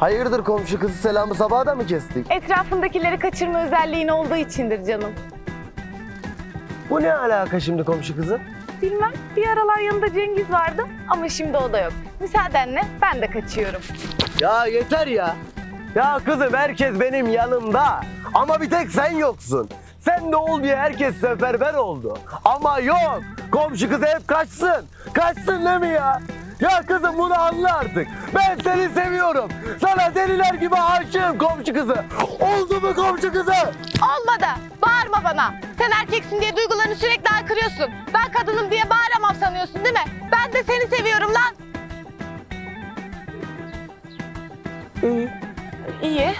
Hayırdır komşu kızı selamı sabaha da mı kestik? Etrafındakileri kaçırma özelliğin olduğu içindir canım. Bu ne alaka şimdi komşu kızı? Bilmem bir aralar yanında Cengiz vardı ama şimdi o da yok. Müsaadenle ben de kaçıyorum. Ya yeter ya. Ya kızım herkes benim yanımda. Ama bir tek sen yoksun. Sen de ol diye herkes seferber oldu. Ama yok. Komşu kızı hep kaçsın. Kaçsın değil mi ya? Ya kızım bunu anla artık. Ben seni seviyorum. Sana deliler gibi aşığım komşu kızı. Oldu mu komşu kızı? Olmadı. Bağırma bana. Sen erkeksin diye duygularını sürekli aykırıyorsun. Ben kadınım diye bağıramam sanıyorsun değil mi? Ben de seni seviyorum lan. İyi. İyi.